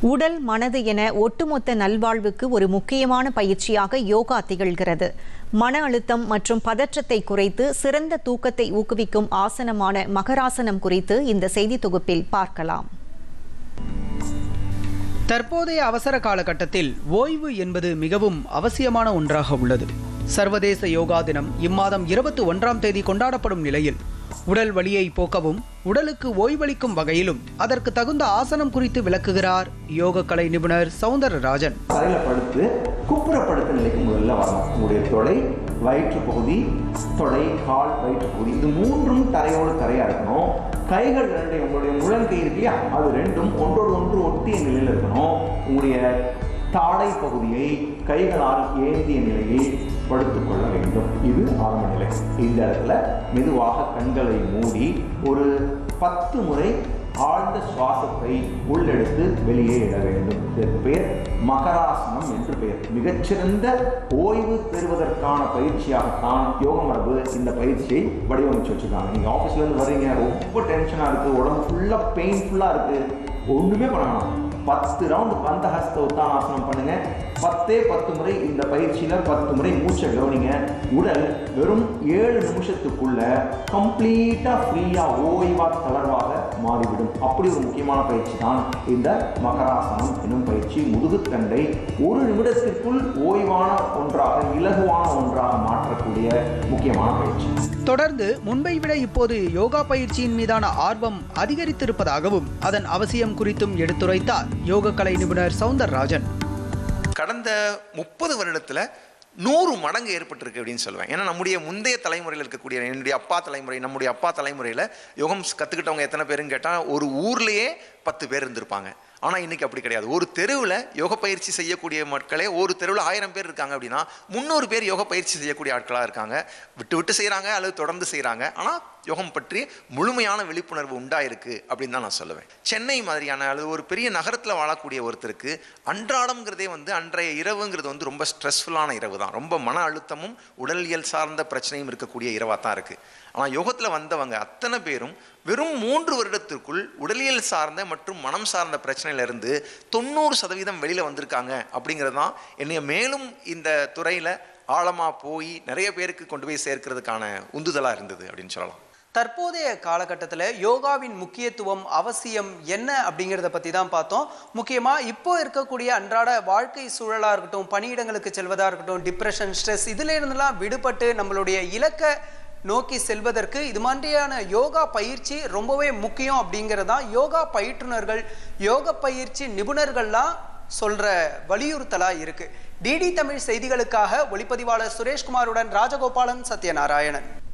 உடல் மனது என ஒட்டுமொத்த நல்வாழ்வுக்கு ஒரு முக்கியமான பயிற்சியாக யோகா திகழ்கிறது. மன அழுத்தம் மற்றும் பதற்றத்தை குறைத்து சிறந்த தூக்கத்தை ஊக்குவிக்கும் ஆசனமான மகராசனம் குறித்து இந்த செய்தி தொகுப்பில் பார்க்கலாம். தற்போதைய அவசர காலகட்டத்தில் ஓய்வு என்பது மிகவும் அவசியமான ஒன்றாக உள்ளது. சர்வதேச யோகா தினம் இம்மாதம் இருபத்தி ஒன்றாம் தேதி கொண்டாடப்படும் நிலையில் உடல் வலியை போக்கவும் உடலுக்கு ஓய்வளிக்கும் வகையிலும் அதற்கு தகுந்த ஆசனம் குறித்து விளக்குகிறார் யோக கலை நிபுணர் சவுந்தரராஜன். தரையில் படுத்து குப்புற படுத்த நிலைக்கு முதல்ல வரணும். உங்களுடைய தொடை வயிற்று பகுதி தொடை கால் வயிற்று பகுதி இது மூன்றும் தரையோடு தரையா இருக்கணும். கைகள் ரெண்டையும் உங்களுடைய முழங்கை இருக்கு அது ரெண்டும் ஒன்றோடு ஒன்று ஒட்டிய நிலையில் இருக்கணும். உங்களுடைய தாடை பகுதியை கைகளால் ஏந்திய நிலையில் படுத்துக்கொள்ள வேண்டும். இது ஆரம்ப நிலை இந்த இடத்துல மெதுவாக கண்களை மூடி ஒரு பத்து முறை ஆழ்ந்த சுவாசத்தை உள்ளெடுத்து வெளியே இட வேண்டும். இதற்கு பெயர் மகராசனம் என்று பெயர். மிகச்சிறந்த ஓய்வு பெறுவதற்கான பயிற்சியாகத்தான் யோக மரபு இந்த பயிற்சியை வடிவமைச்சு வச்சுருக்காங்க. நீங்கள் ஆஃபீஸ்லேருந்து வர்றீங்க ரொம்ப டென்ஷனாக இருக்குது உடம்பு ஃபுல்லாக பெயின்ஃபுல்லாக இருக்குது ஒன்றுமே பண்ணணும் பத்து ரவுண்டு பந்தஹஸ்த உத்தானாசனம் பண்ணுங்க. பத்தே பத்து முறை இந்த பயிற்சியில் பத்து முறை மூச்சை கவனிங்க. உடல் வெறும் ஏழு நிமிஷத்துக்குள்ள கம்ப்ளீட்டாக ஃப்ரீயாக ஓய்வாக தளர்வாக மாறிவிடும். அப்படி ஒரு முக்கியமான பயிற்சி தான் இந்த மகராசனம் என்னும் பயிற்சி. முதுகுத்தண்டை ஒரு நிமிடத்திற்குள் ஓய்வான ஒன்றாக இலகுவான ஒன்றாக முக்கியமான பயிற்சி. தொடர்ந்து முன்பை விட இப்போது யோகா பயிற்சியின் மீதான ஆர்வம் அதிகரித்திருப்பதாகவும் அதன் அவசியம் குறித்தும் எடுத்துரைத்தார் யோக கலை நிபுணர் சவுந்தரராஜன். கடந்த முப்பது வருடத்தில் நூறு மடங்கு ஏற்பட்டிருக்கு அப்படின்னு சொல்லுவேன். ஏன்னா நம்முடைய முந்தைய தலைமுறையில் இருக்கக்கூடிய என்னுடைய அப்பா தலைமுறை நம்முடைய அப்பா தலைமுறையில் யோகம் கற்றுக்கிட்டவங்க எத்தனை பேருன்னு கேட்டால் ஒரு ஊர்லேயே பத்து பேர் இருந்திருப்பாங்க. ஆனால் இன்றைக்கி அப்படி கிடையாது. ஒரு தெருவில் யோக பயிற்சி செய்யக்கூடிய மக்களே ஒரு தெருவில் ஆயிரம் பேர் இருக்காங்க அப்படின்னா முந்நூறு பேர் யோக பயிற்சி செய்யக்கூடிய ஆட்களாக இருக்காங்க. விட்டு விட்டு செய்கிறாங்க அல்லது தொடர்ந்து செய்கிறாங்க ஆனால் யோகம் பற்றி முழுமையான விழிப்புணர்வு உண்டாயிருக்கு அப்படின்னு தான் நான் சொல்லுவேன். சென்னை மாதிரியான அல்லது ஒரு பெரிய நகரத்தில் வாழக்கூடிய ஒருத்தருக்கு அன்றாடம்ங்கிறதே வந்து அன்றைய இரவுங்கிறது வந்து ரொம்ப ஸ்ட்ரெஸ்ஃபுல்லான இரவு தான் ரொம்ப மன அழுத்தமும் உடலியல் சார்ந்த பிரச்சனையும் இருக்கக்கூடிய இரவாக தான் இருக்குது ஆனால் யோகத்தில் வந்தவங்க அத்தனை பேரும் வெறும் மூன்று வருடத்திற்குள் உடலியல் சார்ந்த மற்றும் மனம் சார்ந்த பிரச்சனையிலிருந்து தொண்ணூறு சதவீதம் வெளியில் வந்திருக்காங்க அப்படிங்கிறது தான் என்னைய மேலும் இந்த துறையில் ஆழமாக போய் நிறைய பேருக்கு கொண்டு போய் சேர்க்கிறதுக்கான உந்துதலாக இருந்தது அப்படின்னு சொல்லலாம். தற்போதைய காலகட்டத்தில் யோகாவின் முக்கியத்துவம் அவசியம் என்ன அப்படிங்கிறத பற்றி தான் பார்த்தோம். முக்கியமாக இப்போ இருக்கக்கூடிய அன்றாட வாழ்க்கை சூழலாக இருக்கட்டும் பணியிடங்களுக்கு செல்வதாக இருக்கட்டும் டிப்ரெஷன் ஸ்ட்ரெஸ் இதுல இருந்தெல்லாம் விடுபட்டு நம்மளுடைய இலக்க நோக்கி செல்வதற்கு இது மாதிரியான யோகா பயிற்சி ரொம்பவே முக்கியம் அப்படிங்கிறதான் யோகா பயிற்றுனர்கள் யோக பயிற்சி நிபுணர்கள்லாம் சொல்ற வலியுறுத்தலா இருக்கு. டிடி தமிழ் செய்திகளுக்காக ஒளிப்பதிவாளர் சுரேஷ்குமாருடன் ராஜகோபாலன் சத்யநாராயணன்.